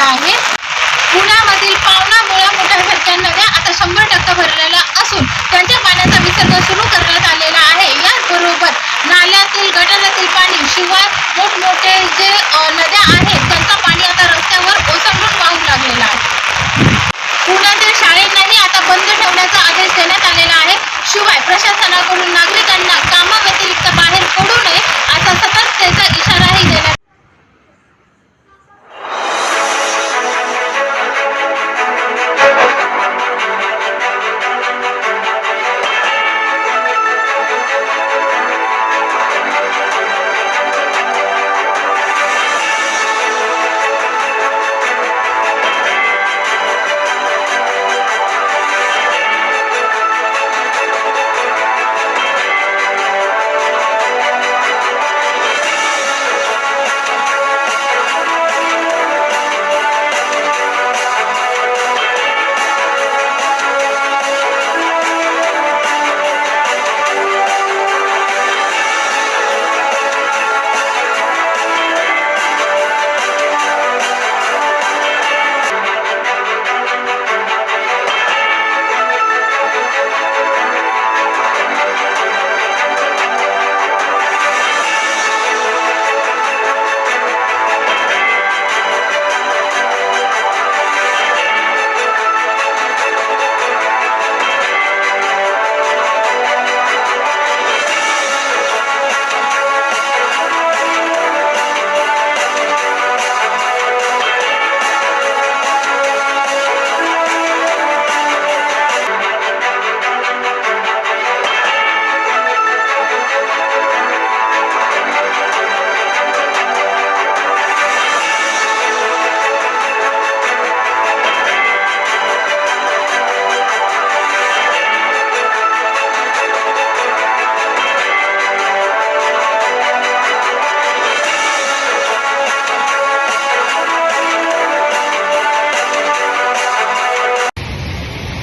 भरलेला आहे. पुण्यामधील पावना मुळा मोठ्या घरच्या नद्या आता शंभर टक्के भरलेल्या असून त्यांच्या पाण्याचा विसर्ग सुरू करण्यात आलेला आहे. याचबरोबर नाल्यातील गटारातील पाणी शिवाय मोठमोठे जे नद्या आहेत त्यांचा पाणी आता रस्त्यावर ओसंडून वाहू लागलेला आहे. पुण्यातील शाळेंनाही आता बंद ठेवण्याचा आदेश देण्यात आलेला आहे. शिवाय प्रशासनाकडून नागरिकांना कामाव्यतिरिक्त बाहेर पडू नये असा सतर्कतेचा इशारा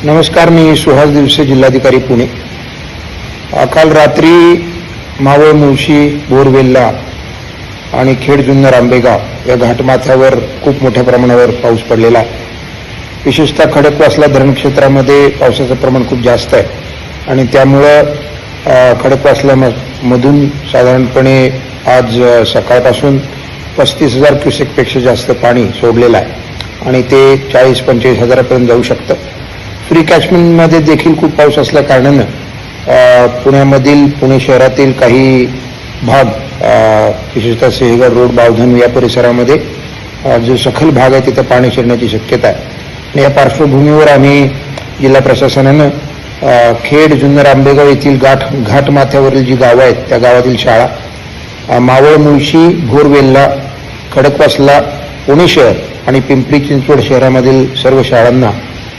नमस्कार मी सुहास दिवसे जिल्हाधिकारी पुणे. काल रात्री मावळ मुळशी बोरवेल्ला आणि खेड जुन्नर आंबेगाव या घाटमाथ्यावर खूप मोठ्या प्रमाणावर पाऊस पडलेला आहे. विशेषतः खडकवासला धरण क्षेत्रामध्ये पावसाचं प्रमाण खूप जास्त आहे. आणि त्यामुळं खडकवासल्यामधून खडकवासला मधून साधारणपणे आज सकाळपासून पस्तीस हजार क्युसेकपेक्षा जास्त पाणी सोडलेलं आहे. आणि ते चाळीस पंचेचाळीस हजारापर्यंत जाऊ शकतं. फ्री कॅचमेंटमध्ये देखील खूप पाऊस असल्या कारणानं पुण्यामधील पुणे शहरातील काही भाग विशेषतः सिंहगड रोड बावधन या परिसरामध्ये जो सखल भाग आहे तिथं पाणी शिरण्याची शक्यता आहे. आणि या पार्श्वभूमीवर आम्ही जिल्हा प्रशासनानं खेड जुन्नर आंबेगाव येथील गाठ घाट माथ्यावरील जी गावं आहेत त्या गावातील शाळा मावळ मुळशी भोरवेल्ला खडकवासला पुणे शहर आणि पिंपरी चिंचवड शहरामधील सर्व शाळांना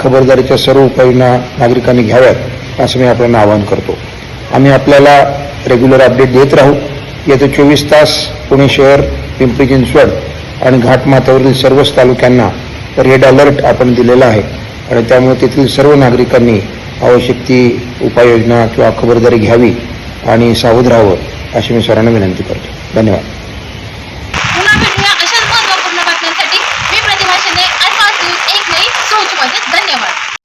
खबरदारीच्या सर्व उपाययोजना नागरिकांनी घ्याव्यात असं मी आपल्याला आवाहन करतो. आम्ही आपल्याला रेग्युलर अपडेट देत राहू. येत्या चोवीस तास पुणे शहर पिंपरी चिंचवड आणि घाटमाथ्यावरील सर्वच तालुक्यांना रेड अलर्ट आपण दिलेला आहे. आणि त्यामुळे तेथील सर्व नागरिकांनी आवश्यक ती उपाययोजना किंवा खबरदारी घ्यावी आणि सावध राहावं अशी मी सर्वांना विनंती करतो. धन्यवाद. धन्यवाद.